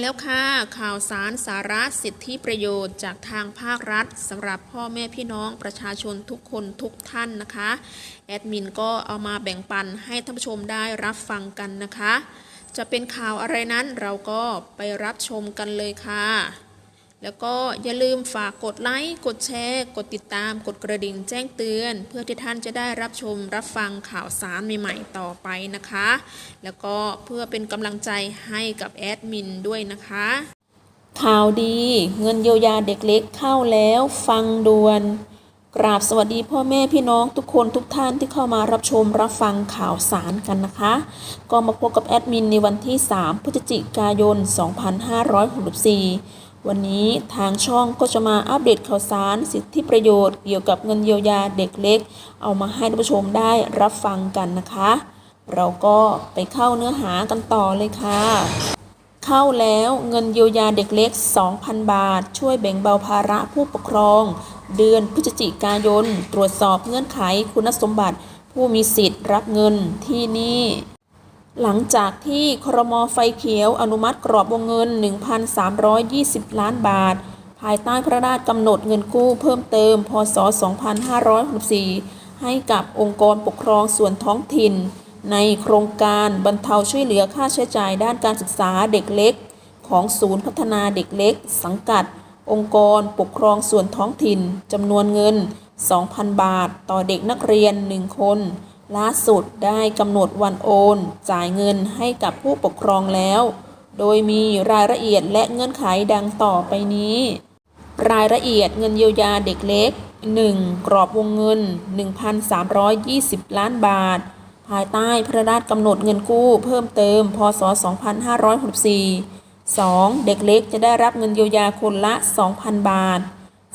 แล้วค่ะ ข่าวสารสาระสิทธิประโยชน์จากทางภาครัฐสำหรับพ่อแม่พี่น้องประชาชนทุกคนทุกท่านนะคะ แอดมินก็เอามาแบ่งปันให้ท่านผู้ชมได้รับฟังกันนะคะ จะเป็นข่าวอะไรนั้นเราก็ไปรับชมกันเลยค่ะ แล้วก็อย่าลืมฝากกดไลค์ กดแชร์ กดติดตาม กดกระดิ่งแจ้งเตือน เพื่อที่ท่านจะได้รับชมรับฟังข่าวสารใหม่ๆต่อไปนะคะ แล้วก็เพื่อเป็นกำลังใจให้กับแอดมินด้วยนะคะ ข่าวดี เงินเยียวยาเด็กเล็กเข้าแล้วฟังด่วน กราบสวัสดีพ่อแม่พี่น้องทุกคนทุกท่านที่เข้ามารับชมรับฟังข่าวสารกันนะคะ ก็มาพบกับแอดมินในวันที่ 3 พฤศจิกายน 2564 วันนี้ทางช่องก็จะมาอัปเดตข่าวสาร สิทธิประโยชน์เกี่ยวกับเงินเยียวยาเด็กเล็ก เอามาให้ท่านผู้ชมได้รับฟังกันนะคะ เราก็ไปเข้าเนื้อหากันต่อเลยค่ะ เข้าแล้วเงินเยียวยาเด็กเล็ก 2,000 บาท ช่วยแบ่งเบาภาระผู้ปกครอง เดือนพฤศจิกายน ตรวจสอบเงื่อนไขคุณสมบัติ ผู้มีสิทธิ์รับเงินที่นี่ หลังจากที่ครมไฟเขียวอนุมัติกรอบวงเงิน 1,320 ล้านบาท ภายใต้พระราชกำหนดเงินกู้เพิ่มเติม พศ 2564 ให้กับองค์กรปกครองส่วนท้องถิ่น ในโครงการบรรเทาช่วยเหลือค่าใช้จ่ายด้านการศึกษาเด็กเล็ก ของศูนย์พัฒนาเด็กเล็ก สังกัด องค์กรปกครองส่วนท้องถิ่นจำนวนเงิน 2,000 บาท ต่อเด็กนักเรียน 1 คน ล่าสุดได้กำหนดวันโอน จ่ายเงินให้กับผู้ปกครองแล้ว โดยมีรายละเอียดและเงื่อนไขดังต่อไปนี้ รายละเอียดเงินเยียวยาเด็กเล็ก 1. กรอบวงเงิน 1,320 ล้านบาท ภายใต้พระราชกำหนดเงินกู้เพิ่มเติม พศ 2564 2. เด็กเล็กจะได้รับเงินเยียวยาคนละ 2,000 บาท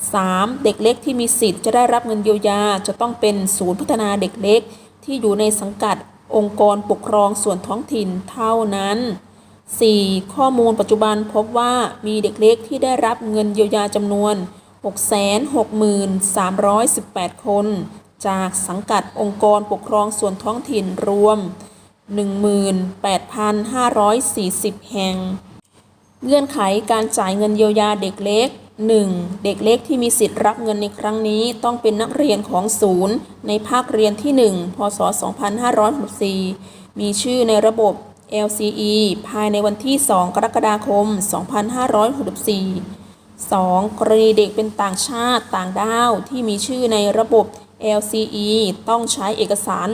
3. เด็กเล็กที่มีสิทธิ์จะได้รับเงินเยียวยาจะต้องเป็นศูนย์พัฒนาเด็กเล็ก ที่อยู่ในสังกัดองค์กรปกครองส่วนท้องถิ่นเท่านั้น 4. ข้อมูลปัจจุบันพบว่ามีเด็กเล็กที่ได้รับเงินเยียวยาจำนวน 663,318 คน จากสังกัดองค์กรปกครองส่วนท้องถิ่นรวม 18,540 แห่ง เงื่อนไขการจ่ายเงินเยียวยาเด็กเล็ก 1. เด็กเล็กที่มีสิทธิ์รับเงินในครั้งนี้ต้องเป็นนักเรียนของศูนย์ในภาคเรียนที่ 1 พศ 2564 มีชื่อในระบบ LCE ภายในวันที่ 2 กรกฎาคม 2564 2. กรณีเด็กเป็นต่างชาติต่างด้าวที่มีชื่อในระบบ LCE ต้องใช้เอกสาร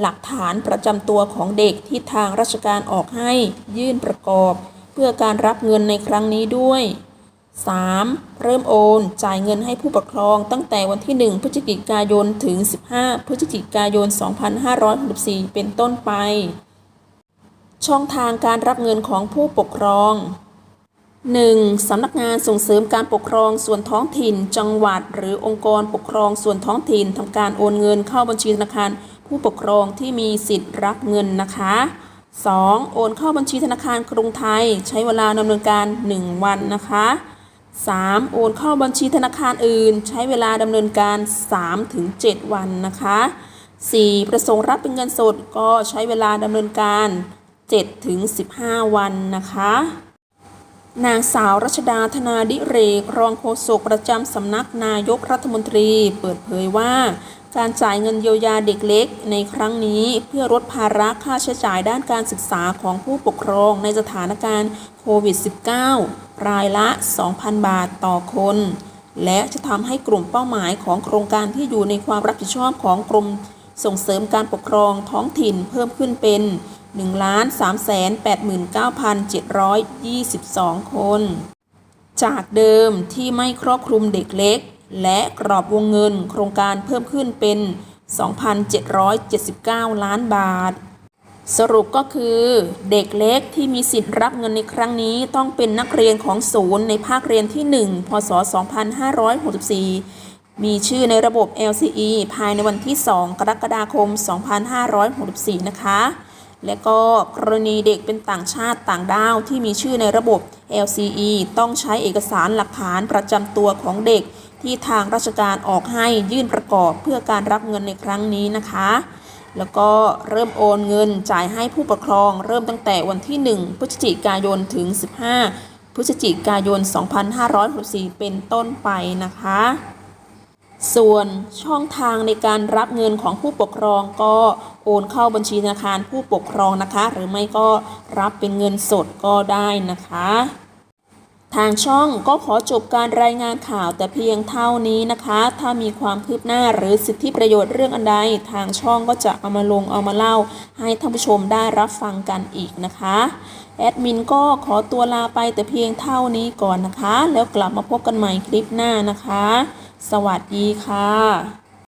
หลักฐานประจำตัวของเด็กที่ทางราชการออกให้ยื่นประกอบ เพื่อการรับเงินในครั้งนี้ด้วย 3. เริ่มโอน จ่ายเงินให้ผู้ปกครองตั้งแต่วันที่ 1 พฤศจิกายน ถึง 15 พฤศจิกายน 2564 เป็นต้นไป ช่องทางการรับเงินของผู้ปกครอง 1. สำนักงานส่งเสริมการปกครองส่วนท้องถิ่น จังหวัด หรือองค์กรปกครองส่วนท้องถิ่นทำการโอนเงินเข้าบัญชีธนาคาร ผู้ปกครองที่มีสิทธิ์รับเงินนะคะ 2. โอนเข้าบัญชีธนาคารกรุงไทย ใช้เวลาดำเนินการ 1 วันนะคะ 3. โอนเข้าบัญชีธนาคารอื่น ใช้เวลาดำเนินการ 3-7 วันนะคะ 4. ประสงค์รับเป็นเงินสดก็ใช้เวลาดำเนินการ 7-15 วันนะคะ นางสาวรัชดาธนาดิเรก รองโฆษกประจำสำนักนายกรัฐมนตรี เปิดเผยว่า การจ่ายเงินเยียวยาเด็กเล็ก ในครั้งนี้เพื่อลดภาระค่าใช้จ่ายด้านการศึกษาของผู้ปกครองในสถานการณ์โควิด -19 รายละ 2,000 บาทต่อคน และจะทำให้กลุ่มเป้าหมายของโครงการที่อยู่ในความรับผิดชอบของกรมส่งเสริมการปกครองท้องถิ่นเพิ่มขึ้นเป็น 1,389,722 คน จากเดิมที่ไม่ครอบคลุมเด็กเล็ก และกรอบวงเงินโครงการเพิ่มขึ้นเป็น 2,779 ล้านบาท สรุปก็คือเด็กเล็กที่มีสิทธิ์รับเงินในครั้งนี้ต้องเป็นนักเรียนของศูนย์ในภาคเรียนที่ 1 พศ 2564 มีชื่อในระบบ LCE ภายในวันที่ 2 กรกฎาคม 2564 นะคะและก็กรณีเด็กเป็นต่างชาติต่างด้าวที่มีชื่อในระบบ LCE ต้องใช้เอกสารหลักฐานประจำตัวของเด็ก ที่ทางราชการออกให้ยื่นประกอบเพื่อการรับเงินในครั้งนี้นะคะ แล้วก็เริ่มโอนเงินจ่ายให้ผู้ปกครอง เริ่มตั้งแต่วันที่ 1 พฤศจิกายนถึง 15 พฤศจิกายน 2564 เป็นต้นไปนะคะ ส่วนช่องทางในการรับเงินของผู้ปกครองก็โอนเข้าบัญชีธนาคารผู้ปกครองนะคะ หรือไม่ก็รับเป็นเงินสดก็ได้นะคะ ทางช่องก็ขอจบการรายงานข่าวแต่เพียงเท่านี้นะคะ ถ้ามีความคืบหน้าหรือสิทธิประโยชน์เรื่องอันใด ทางช่องก็จะเอามาลงเอามาเล่า ให้ท่านผู้ชมได้รับฟังกันอีกนะคะ แอดมินก็ขอตัวลาไปแต่เพียงเท่านี้ก่อนนะคะ แล้วกลับมาพบกันใหม่คลิปหน้านะคะ สวัสดีค่ะ